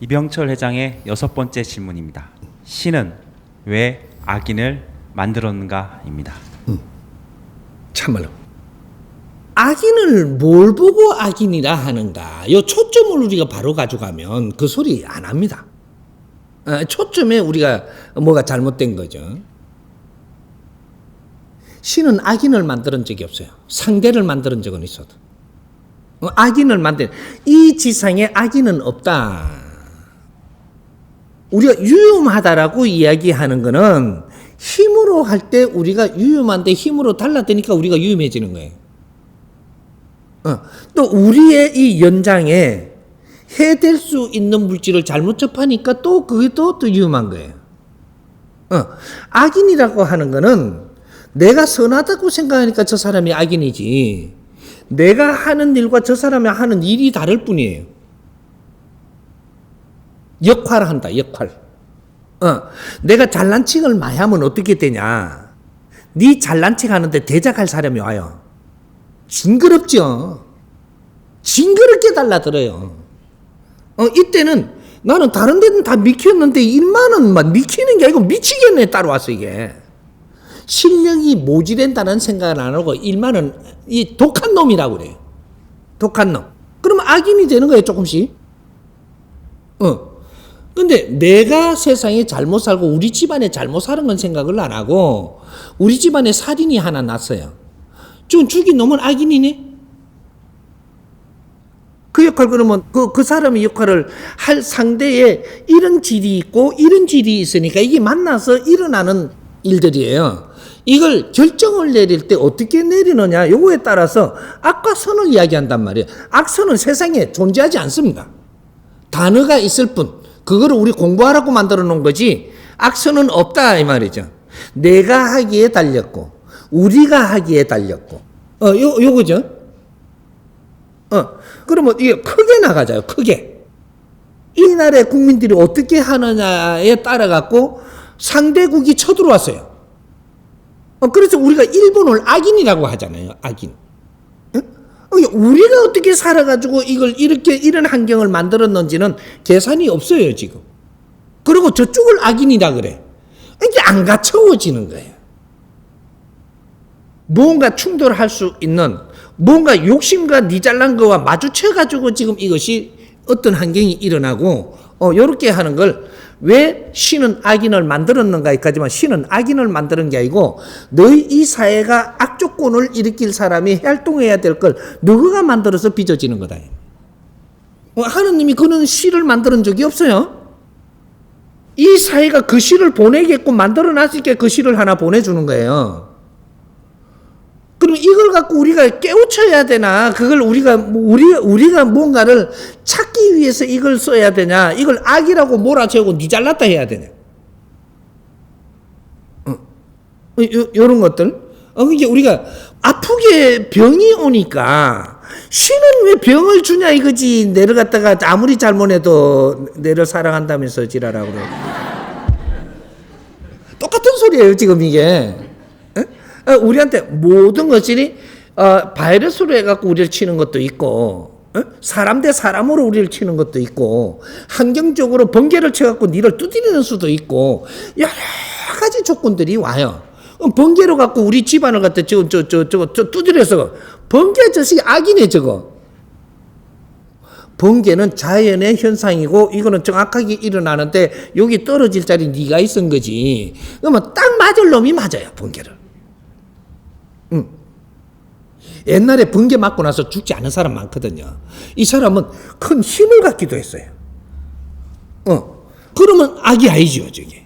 이병철 회장의 여섯 번째 질문입니다. 신은 왜 악인을 만들었는가입니다. 참말로. 악인을 뭘 보고 악인이라 하는가? 요 초점을 우리가 바로 가져가면 그 소리 안 합니다. 아, 초점에 우리가 뭐가 잘못된 거죠. 신은 악인을 만드는 적이 없어요. 상대를 만드는 적은 있어도. 어, 악인을 만든 이 지상에 악인은 없다. 우리가 유용하다라고 이야기하는 거는 힘으로 할 때 우리가 유용한데 힘으로 달라드니까 우리가 유용해지는 거예요. 어, 또 우리의 이 연장에 해될 수 있는 물질을 잘못 접하니까 또 그게 또, 또 위험한 거예요. 어, 악인이라고 하는 거는 내가 선하다고 생각하니까 저 사람이 악인이지. 내가 하는 일과 저 사람이 하는 일이 다를 뿐이에요. 역할을 한다, 역할. 어, 내가 잘난 척을 많이 하면 어떻게 되냐. 네 잘난 척 하는데 대작할 사람이 와요. 징그럽죠. 징그럽게 달라들어요. 어, 이때는 나는 다른 데는 다 미켰는데 일만은 막 미키는 게 아니고 미치겠네 따라와서 이게. 실력이 모지된다는 생각을 안 하고 일만은 이 독한 놈이라고 그래요. 독한 놈. 그러면 악인이 되는 거예요, 조금씩. 어. 근데 내가 세상에 잘못 살고 우리 집안에 잘못 사는 건 생각을 안 하고 우리 집안에 살인이 하나 났어요. 지금 죽인 놈은 악인이네? 그 역할 그러면 그, 그 사람의 역할을 할 상대에 이런 질이 있고 이런 질이 있으니까 이게 만나서 일어나는 일들이에요. 이걸 결정을 내릴 때 어떻게 내리느냐 요거에 따라서 악과 선을 이야기한단 말이에요. 악선은 세상에 존재하지 않습니다. 단어가 있을 뿐 그거를 우리 공부하라고 만들어 놓은 거지 악선은 없다 이 말이죠. 내가 하기에 달렸고 우리가 하기에 달렸고 어 요 요거죠. 어 그러면 이게 크게 나가자요. 크게 이 나라의 국민들이 어떻게 하느냐에 따라 갖고 상대국이 쳐들어왔어요. 어 그래서 우리가 일본을 악인이라고 하잖아요. 악인. 어? 우리가 어떻게 살아가지고 이걸 이렇게 이런 환경을 만들었는지는 계산이 없어요 지금. 그리고 저쪽을 악인이라 그래. 이게 안 갖춰워지는 거예요. 뭔가 충돌할 수 있는 뭔가 욕심과 니 잘난 거와 마주쳐가지고 지금 이것이 어떤 환경이 일어나고 어 요렇게 하는 걸 왜 신은 악인을 만들었는가까지만 신은 악인을 만드는 게 아니고 너희 이 사회가 악조건을 일으킬 사람이 활동해야 될 걸 너가 만들어서 빚어지는 거다. 어, 하느님이 그런 시를 만드는 적이 없어요. 이 사회가 그 시를 보내겠고 만들어 놨으니까 그 시를 하나 보내주는 거예요. 그럼 이걸 갖고 우리가 깨우쳐야 되나? 그걸 우리가 뭐 우리 우리가 뭔가를 찾기 위해서 이걸 써야 되냐? 이걸 악이라고 몰아채고 니 잘났다 해야 되냐? 어, 요, 요런 것들. 어, 이게 우리가 아프게 병이 오니까 신은 왜 병을 주냐 이거지. 내를 갖다가 아무리 잘못해도 내를 사랑한다면서 지랄하고. 똑같은 소리예요 지금 이게. 어, 우리한테 모든 것들이 어, 바이러스로 해갖고 우리를 치는 것도 있고 어? 사람 대 사람으로 우리를 치는 것도 있고 환경적으로 번개를 쳐갖고 니를 두드리는 수도 있고 여러 가지 조건들이 와요. 어, 번개로 갖고 우리 집안을 갖다 저저저 저거 저 두드려서 번개 저식 악이네 저거. 번개는 자연의 현상이고 이거는 정확하게 일어나는데 여기 떨어질 자리 네가 있은 거지. 그러면 딱 맞을 놈이 맞아요 번개를. 옛날에 번개 맞고 나서 죽지 않은 사람 많거든요. 이 사람은 큰 힘을 갖기도 했어요. 어. 그러면 악이 아니죠, 저게.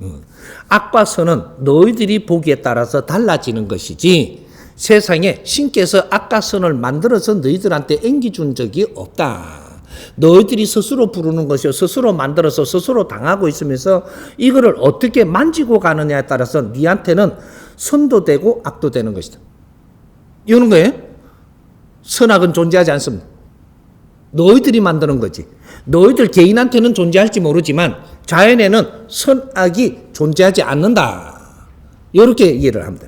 어. 악과 선은 너희들이 보기에 따라서 달라지는 것이지 세상에 신께서 악과 선을 만들어서 너희들한테 앵기준 적이 없다. 너희들이 스스로 부르는 것이요. 스스로 만들어서 스스로 당하고 있으면서 이거를 어떻게 만지고 가느냐에 따라서 니한테는 선도 되고 악도 되는 것이다. 이러는 거예요. 선악은 존재하지 않습니다. 너희들이 만드는 거지. 너희들 개인한테는 존재할지 모르지만 자연에는 선악이 존재하지 않는다. 이렇게 이해를 합니다.